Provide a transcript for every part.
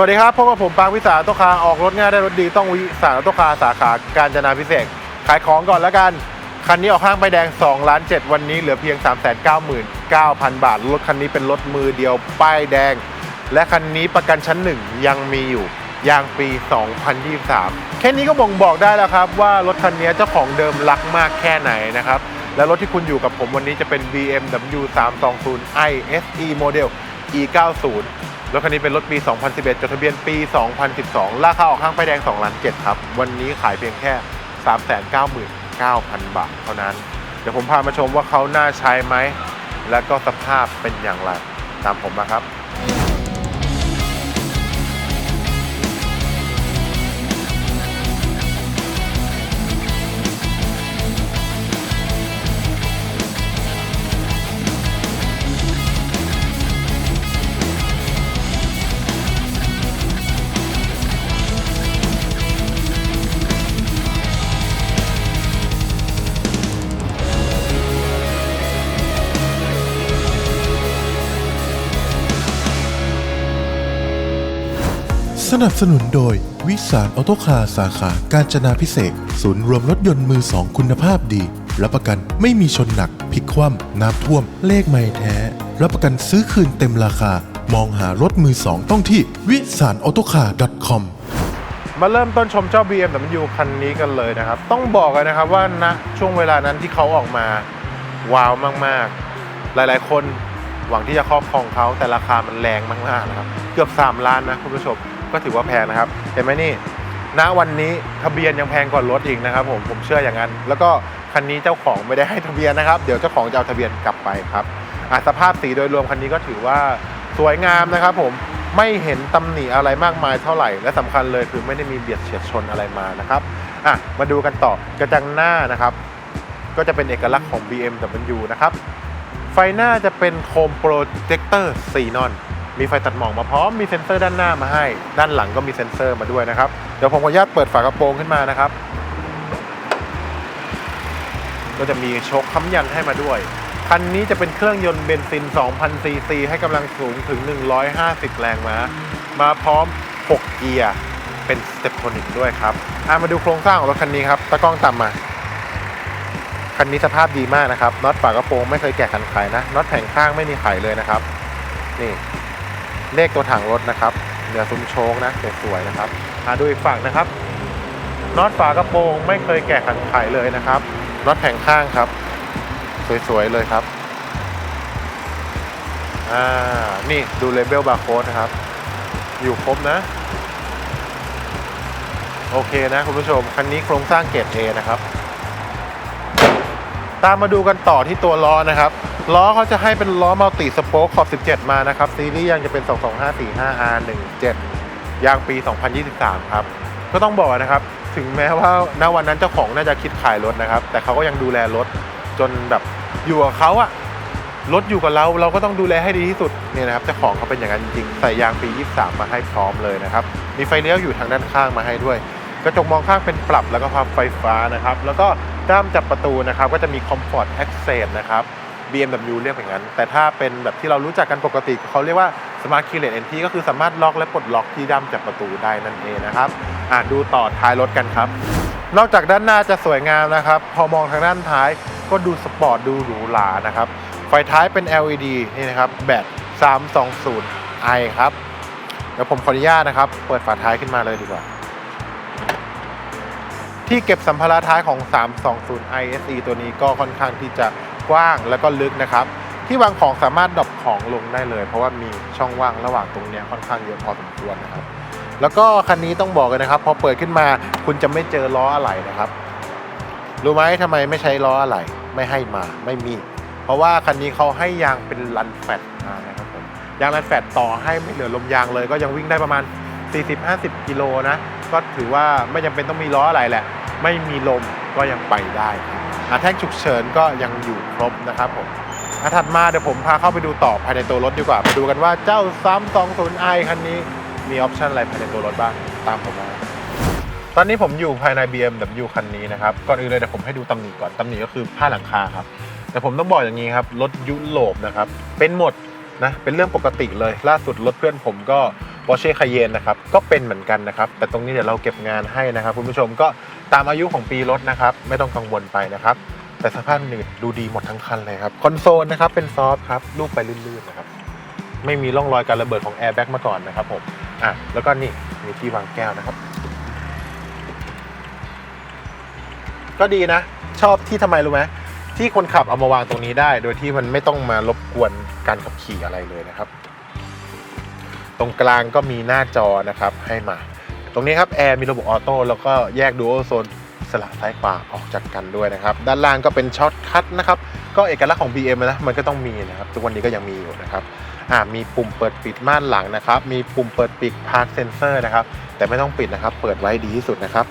สวัสดีครับพบกับผมปางวิสาโตคาออกรถง่ายได้รถดีต้องวิสาโตคาสาขาการจนาพิเศษ ขายของก่อนแล้วกัน คันนี้ออกห้างไปายแดง2ล้าน7วันนี้เหลือเพียง 399,000 บาท รถคันนี้เป็นรถมือเดียวป้ายแดง และคันนี้ประกันชั้นหนึ่งยังมีอยู่ยางปี 2023 แค่นี้ก็บ่งบอกได้แล้วครับว่ารถคันนี้เจ้าของเดิมรักมากแค่ไหนนะครับและรถที่คุณอยู่กับผมวันนี้จะเป็น BMW 320i SE Model E90 รถคันนี้เป็นรถปี 2011 จดทะเบียนปี 2012 ราคาออกข้างไฟแดง2ล้าน7ครับ วันนี้ขายเพียงแค่ 399,000 บาทเท่านั้น เดี๋ยวผมพามาชมว่าเขาน่าใช้ไหม และก็สภาพเป็นอย่างไร ตามผมมาครับ สนับสนุนโดย วิสารออโตคาสาขาการจนาพิเศษ ศูนย์รวมรถยนต์มือสองคุณภาพดี รับประกันไม่มีชนหนักพลิกคว่ำน้ำท่วม เลขไม่แท้ รับประกันซื้อคืนเต็มราคา มองหารถมือสองต้องที่วิสารออโตคา .com มาเริ่มต้นชมเจ้า BMW คันนี้กันเลยนะครับ ต้องบอกเลยนะครับว่าณช่วงเวลานั้นที่เขาออกมา ว้าวมากๆ หลายๆ คนหวังที่จะครอบครองเขาแต่ราคามันแรงมากๆนะครับ เกือบ 3 ล้านนะคุณผู้ชม ก็ถือว่าแพงนะครับ เห็นไหมนี่ ณ วันนี้ทะเบียนยังแพงกว่ารถอีกนะครับผม ผมเชื่ออย่างนั้น แล้วก็คันนี้เจ้าของไม่ได้ให้ทะเบียนนะครับ เดี๋ยวเจ้าของจะเอาทะเบียนกลับไปครับอะสภาพสีโดยรวมคันนี้ก็ถือว่าสวยงามนะครับผม ไม่เห็นตำหนิอะไรมากมายเท่าไหร่ และสำคัญเลยคือไม่ได้มีเบียดเฉียดชนอะไรมานะครับ อะ มาดูกันต่อกระจังหน้านะครับ ก็จะเป็นเอกลักษณ์ของ BMW นะครับ ไฟหน้าจะเป็นโคมโปรเจคเตอร์ซีนอน มีไฟตัดหมอกมาพร้อมมีเซ็นเซอร์ด้านหน้ามาให้ ด้านหลังก็มีเซ็นเซอร์มาด้วยนะครับเดี๋ยวผมขออนุญาตเปิดฝากระโปรงขึ้นมานะครับ ก็จะมีโชคค้ำยันให้มาด้วยคันนี้จะเป็นเครื่องยนต์เบนซิน 2,000 ซีซี ให้กำลังสูงถึง 150 แรงม้า มาพร้อม 6 เกียร์ เป็นสเตปโทนิกด้วยครับอะมาดูโครงสร้างของรถคันนี้ครับ ตะกล้องต่ำมา คันนี้สภาพดีมากนะครับ น็อตฝากระโปรงไม่เคยแกะกันไขนะ น็อตแผงข้างไม่มีไขเลยนะครับ นี่ เลขตัวถังรถนะครับเหนือซุ้มโชคนะสวยๆนะครับอะดูอีกฝั่งนะครับน็อตฝากระโปรงไม่เคยแกะขันไขเลยนะครับน็อตแผงข้างครับ สวยๆเลยครับอ่านี่ดูเลเบลบาร์โค้ดนะครับ อยู่ครบนะ โอเคนะคุณผู้ชม คันนี้โครงสร้างเกรด A นะครับ ตามมาดูกันต่อที่ตัวล้อนะครับ ล้อเขาจะให้เป็นล้อมัลติสโป๊กขอบ 17 มานะครับ ซีรีส์ยังจะเป็น 22545R17 ยางปี 2023 ครับ ก็ต้องบอกนะครับ ถึงแม้ว่าณวันนั้นเจ้าของน่าจะคิดขายรถนะครับ แต่เขาก็ยังดูแลรถจนแบบอยู่กับเขาอะรถอยู่กับเราเราก็ต้องดูแลให้ดีที่สุดเนี่ยนะครับเจ้าของเขาเป็นอย่างนั้นจริงใส่ยางปี 23 มาให้พร้อมเลยนะครับ มีไฟเลี้ยวอยู่ทางด้านข้างมาให้ด้วย กระจกมองข้างเป็นปรับแล้วก็พับไฟฟ้านะครับ แล้วก็ ด้ามจับประตูนะครับก็จะมี Comfort Access นะครับ BMW เรียกอย่างนั้น แต่ถ้าเป็นแบบที่เรารู้จักกันปกติเขาเรียกว่า Smart Keyless Entry ก็คือสามารถล็อกและปลดล็อกที่ด้ามจับประตูได้นั่นเองนะครับอ่าดูต่อท้ายรถกันครับ นอกจากด้านหน้าจะสวยงามนะครับ พอมองทางด้านท้ายก็ดูสปอร์ตดูหรูหรานะครับ ไฟท้ายเป็น LED นี่นะครับแบต 320i ครับเดี๋ยวผมขออนุญาตนะครับ เปิดฝาท้ายขึ้นมาเลยดีกว่า ที่เก็บสัมภาระท้ายของ 320 ISE ตัวนี้ก็ค่อนข้างที่จะกว้างแล้วก็ลึกนะครับ ที่วางของสามารถดรอปของลงได้เลย เพราะว่ามีช่องว่างระหว่างตรงนี้ค่อนข้างเยอะพอสมควรนะครับ แล้วก็คันนี้ต้องบอกเลยนะครับ พอเปิดขึ้นมาคุณจะไม่เจอล้ออะไหล่นะครับ รู้ไหมทำไมไม่ใช้ล้ออะไหล่ไม่ให้มาไม่มี เพราะว่าคันนี้เขาให้ยางเป็นลันแฟตมานะครับผมยางลันแฟตต่อให้ไม่เหลือลมยางเลย ก็ยังวิ่งได้ประมาณ 40-50 กิโลนะก็ถือว่าไม่จำเป็นต้องมีล้ออะไรแหละ ไม่มีลมก็ยังไปได้อะแท่งฉุกเฉินก็ยังอยู่ครบนะครับผมอะถัดมาเดี๋ยวผมพาเข้าไปดูต่อภายในตัวรถดีกว่ามาดูกันว่าเจ้า 320i คันนี้มีออปชันอะไรภายในตัวรถบ้างตามผมมาตอนนี้ผมอยู่ภายใน BMW คันนี้นะครับก่อนอื่นเลยเดี๋ยวผมให้ดูตำหนิก่อนตำหนิก็คือผ้าหลังคาครับแต่ผมต้องบอกอย่างนี้ครับรถยุโรปนะครับเป็นหมดนะเป็นเรื่องปกติเลยล่าสุดรถเพื่อนผมก็ Porsche Cayenne นะครับก็เป็นเหมือนกันนะครับแต่ตรงนี้เดี๋ยวเราเก็บงานให้นะครับคุณผู้ชมก็ตามอายุของปีรถนะครับไม่ต้องกังวลไปนะครับแต่สภาพนี่ดูดีหมดทั้งคันเลยครับคอนโซลนะครับเป็นซอฟครับลูกไปลื่นๆนะครับไม่มีร่องรอยการระเบิดของแอร์แบ็กมาก่อนนะครับผมอะแล้วก็นี่มีที่วางแก้วนะครับ ก็ดีนะ ชอบที่ทำไมรู้ไหมที่คนขับเอามาวางตรงนี้ได้ โดยที่มันไม่ต้องมารบกวนการขับขี่อะไรเลยนะครับ ตรงกลางก็มีหน้าจอนะครับให้มา ตรงนี้ครับแอร์มีระบบออโต้แล้วก็แยกดูโอโซนสลับซ้ายขวาออกจากกันด้วยนะครับ ด้านล่างก็เป็นช็อตคัทนะครับ ก็เอกลักษณ์ของ BM นะมันก็ต้องมีนะครับ ทุกวันนี้ก็ยังมีอยู่นะครับอ่ามีปุ่มเปิดปิดม่านหลังนะครับ มีปุ่มเปิดปิดพาร์คเซนเซอร์นะครับ แต่ไม่ต้องปิดนะครับ เปิดไว้ดีที่สุดนะครับ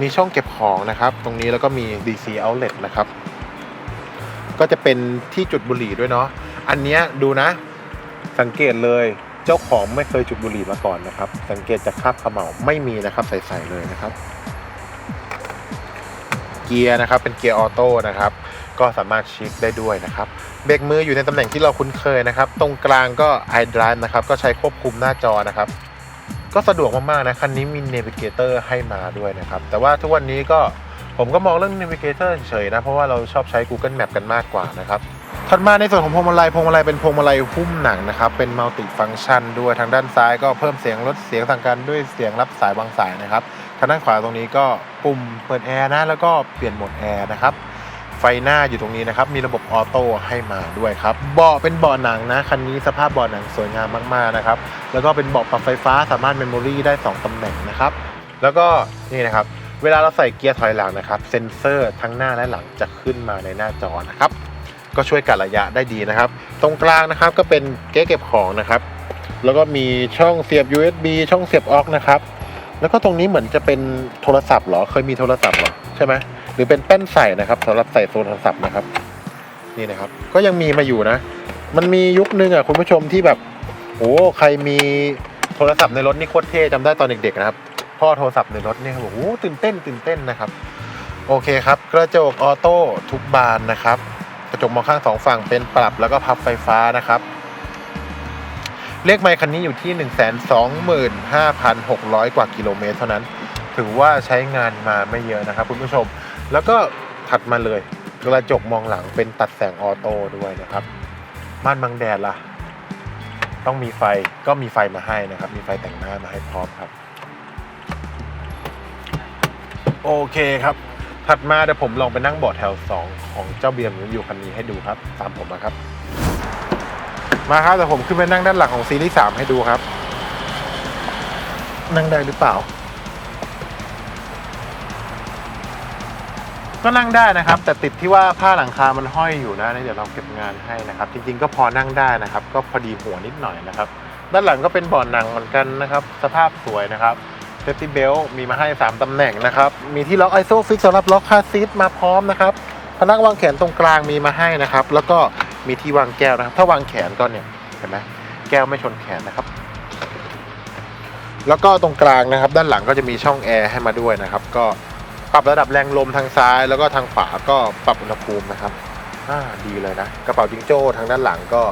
มีช่องเก็บของนะครับ ตรงนี้แล้วก็มี DC outlet นะครับ ก็จะเป็นที่จุดบุหรี่ด้วยเนาะ อันนี้ดูนะ สังเกตเลย เจ้าของไม่เคยจุดบุหรี่มาก่อนนะครับ สังเกตจากคราบเขม่าไม่มีนะครับใสๆเลยนะครับ เกียร์นะครับเป็นเกียร์ออโต้นะครับก็สามารถชิคได้ด้วยนะครับเบรกมืออยู่ในตำแหน่งที่เราคุ้นเคยนะครับ ตรงกลางก็ iDrive นะครับก็ใช้ควบคุมหน้าจอนะครับก็สะดวกมากๆนะคันนี้มี Navigator ให้มาด้วยนะครับ แต่ว่าทุกวันนี้ก็ ผมก็มองเรื่อง Navigator เฉยๆนะ เพราะว่าเราชอบใช้ Google Map กันมากกว่านะครับถัดมาในส่วนของพวงมาลัยพวงมาลัยเป็นพวงมาลัยหุ้มหนังนะครับ เป็นมัลติฟังชันด้วยทางด้านซ้ายก็เพิ่มเสียงลดเสียงสั่งการด้วยเสียงรับสายบางสายนะครับทางด้านขวาตรงนี้ก็ปุ่มเปิดแอร์นะแล้วก็เปลี่ยนโหมดแอร์นะครับไฟหน้าอยู่ตรงนี้นะครับ มีระบบออโต้ให้มาด้วยครับ เบาะเป็นเบาะหนังนะ คันนี้สภาพเบาะหนังสวยงามมากๆนะครับ แล้วก็เป็นเบาะปรับไฟฟ้าสามารถเมมโมรีได้ 2 ตำแหน่งนะครับ แล้วก็นี่นะครับ เวลาเราใส่เกียร์ถอยหลังนะครับ เซ็นเซอร์ทั้งหน้าและหลังจะขึ้นมาในหน้าจอนะครับ ก็ช่วยกัดระยะได้ดีนะครับ ตรงกลางนะครับก็เป็นเก๊เก็บของนะครับ แล้วก็มีช่องเสียบ USB ช่องเสียบออกนะครับ แล้วก็ตรงนี้เหมือนจะเป็นโทรศัพท์เหรอ เคยมีโทรศัพท์เหรอใช่ไหมหรือเป็นแป้นใส่นะครับสำหรับใส่โทรศัพท์นะครับ นี่นะครับ ก็ยังมีมาอยู่นะ มันมียุคนึงอะคุณผู้ชมที่แบบโอ้ใครมีโทรศัพท์ในรถนี่โคตรเท่จำได้ตอนเด็กๆนะครับ พ่อโทรศัพท์ในรถเนี่ยครับอกโอ้ตื่นเต้นตื่นเต้นนะครับ โอเคครับ กระจกออโต้ทุกบานนะครับ กระจกมองข้างสองฝั่งเป็นปรับแล้วก็พับไฟฟ้านะครับเลขไมค์คันนี้อยู่ที่ 1 2 5 6 0 0 กว่ากิโลเมตรเท่านั้น ถือว่าใช้งานมาไม่เยอะนะครับคุณผู้ชม แล้วก็ถัดมาเลยกระจกมองหลังเป็นตัดแสงออโต้ด้วยนะครับม่านบังแดดล่ะ ต้องมีไฟก็มีไฟมาให้นะครับ มีไฟแต่งหน้ามาให้พร้อมครับ โอเคครับ ถัดมาเดี๋ยวผมลองไปนั่งเบาะแถว 2 ของเจ้าเบียมอยู่คันนี้ให้ดูครับ ตามผมมาครับ มาครับเดี๋ยวผมขึ้นไปนั่งด้านหลังของซีรีส์3ให้ดูครับ นั่งได้หรือเปล่า ก็นั่งได้นะครับ แต่ติดที่ว่าผ้าหลังคามันห้อยอยู่นะเดี๋ยวเราเก็บงานให้นะครับ จริง ๆ ก็พอนั่งได้นะครับ ก็พอดีหัวนิดหน่อยนะครับ ด้านหลังก็เป็นเบาะหนังเหมือนกันนะครับ สภาพสวยนะครับ ซฟตี้เบลมีมาให้ 3ตำแหน่งนะครับ มีที่ล็อกไอโซฟิกสำหรับล็อกคาซีทมาพร้อมนะครับพนักวางแขนตรงกลางมีมาให้นะครับ แล้วก็มีที่วางแก้วนะครับ ถ้าวางแขนก็เนี่ยเห็นไหมแก้วไม่ชนแขนนะครับ แล้วก็ตรงกลางนะครับ ด้านหลังก็จะมีช่องแอร์ให้มาด้วยนะครับ ก็ปรับระดับแรงลมทางซ้าย แล้วก็ทางขวาก็ปรับอุณหภูมินะครับอ่าดีเลยนะ กระเป๋าจิงโจ้ทางด้านหลังก็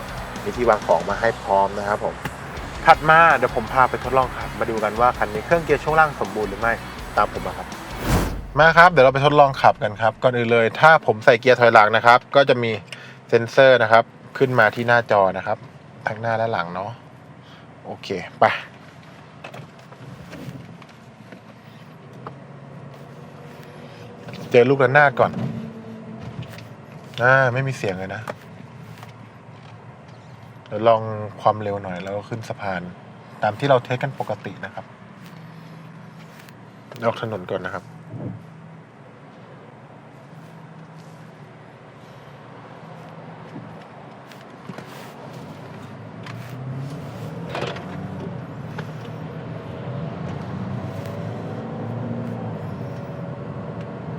มีที่วางของมาให้พร้อมนะครับผม ถัดมาเดี๋ยวผมพาไปทดลองขับ มาดูกันว่าคันนี้เครื่องเกียร์ช่วงล่างสมบูรณ์หรือไม่ตามผมมาครับมาครับ เดี๋ยวเราไปทดลองขับกันครับ ก่อนอื่นเลย ถ้าผมใส่เกียร์ถอยหลังนะครับ ก็จะมีเซ็นเซอร์นะครับ ขึ้นมาที่หน้าจอนะครับทั้งหน้าและหลังเนาะโอเคไปเจอลูกระนาดก่อนอ่าไม่มีเสียงเลยนะ เดี๋ยวลองความเร็วหน่อยแล้วก็ขึ้นสะพาน ตามที่เราเทสกันปกตินะครับออกถนนก่อนนะครับ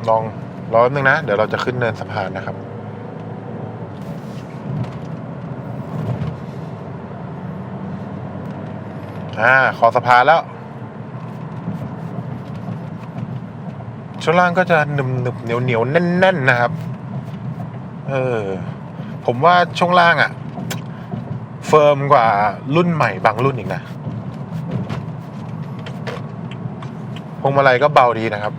ลองรอแป๊บนึงนะ เดี๋ยวเราจะขึ้นเนินสะพานนะครับ อ่าขอสะพานแล้วช่วงล่างก็จะหนึบหนึบเหนียวเหนียวแน่นแน่นนะครับ เออ ผมว่าช่วงล่างอะ่ะ เฟิร์มกว่ารุ่นใหม่บางรุ่นอีกนะพวงมาลัยก็เบาดีนะครับ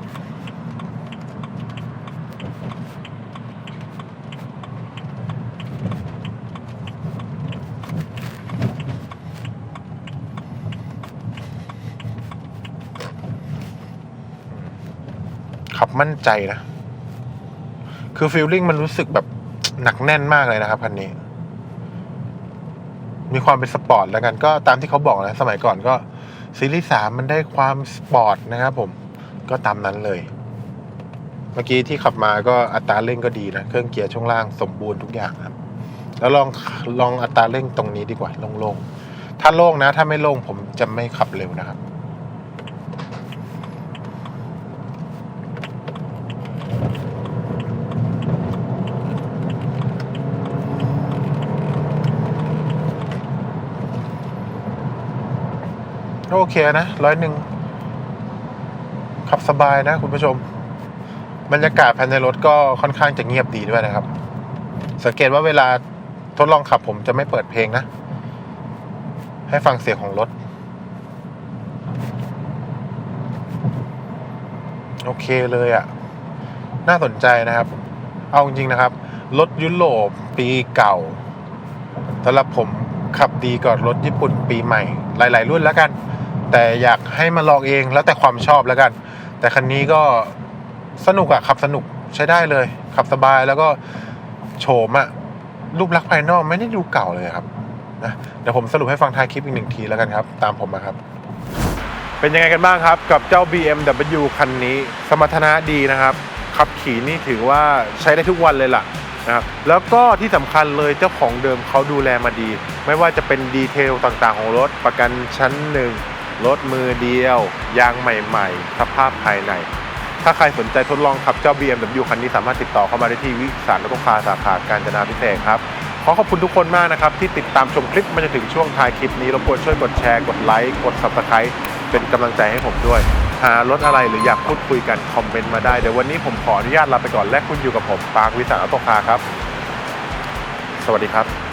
ขับมั่นใจนะ คือฟีลลิ่งมันรู้สึกแบบหนักแน่นมากเลยนะครับคันนี้ มีความเป็นสปอร์ตแล้วกันก็ตามที่เขาบอกนะ สมัยก่อนก็ซีรีส์สามมันได้ความสปอร์ตนะครับผมก็ตามนั้นเลย เมื่อกี้ที่ขับมาก็อัตราเร่งก็ดีนะ เครื่องเกียร์ช่วงล่างสมบูรณ์ทุกอย่างครับ แล้วลองลองอัตราเร่งตรงนี้ดีกว่าโล่งๆถ้าโล่งนะ ถ้าไม่โล่งผมจะไม่ขับเร็วนะครับ โอเคนะร้อยหนึ่งขับสบายนะคุณผู้ชม บรรยากาศภายในรถก็ค่อนข้างจะเงียบดีด้วยนะครับ สังเกตว่าเวลาทดลองขับผมจะไม่เปิดเพลงนะ ให้ฟังเสียงของรถ โอเคเลยอะ่ะ น่าสนใจนะครับ เอาจริงนะครับ รถยุโรปปีเก่าสำหรับผมขับดีกว่ารถญี่ปุ่นปีใหม่ หลาย ๆ รุ่นแล้วกัน แต่อยากให้มาลองเองแล้วแต่ความชอบแล้วกัน แต่คันนี้ก็สนุกอะขับสนุกใช้ได้เลย ขับสบายแล้วก็โฉมอะรูปลักษณ์ภายนอกไม่ได้ดูเก่าเลยครับนะเดี๋ยวผมสรุปให้ฟังท้ายคลิปอีกหนึ่งทีแล้วกันครับ ตามผมมาครับ เป็นยังไงกันบ้างครับ กับเจ้า BMW คันนี้ สมรรถนะดีนะครับ ขับขี่นี่ถือว่าใช้ได้ทุกวันเลยล่ะนะครับแล้วก็ที่สำคัญเลยเจ้าของเดิมเขาดูแลมาดี ไม่ว่าจะเป็นดีเทลต่างๆของรถประกันชั้นหนึ่ง รถมือเดียว ยางใหม่ ๆ สภาพภายใน ถ้าใครสนใจทดลองขับเจ้า BMW คันนี้สามารถติดต่อเข้ามาได้ที่วิสารรถคาสาขาการจนาพิเศษครับขอขอบคุณทุกคนมากนะครับ ที่ติดตามชมคลิปมาจนถึงช่วงท้ายคลิปนี้รบกวนช่วยกดแชร์กดไลค์กด Subscribe เป็นกำลังใจให้ผมด้วย หารถอะไรหรืออยากพูดคุยกันคอมเมนต์มาได้เดี๋ยววันนี้ผมขออนุญาตลาไปก่อนและคุณอยู่กับผมปางวิสารอโตคาครับ สวัสดีครับ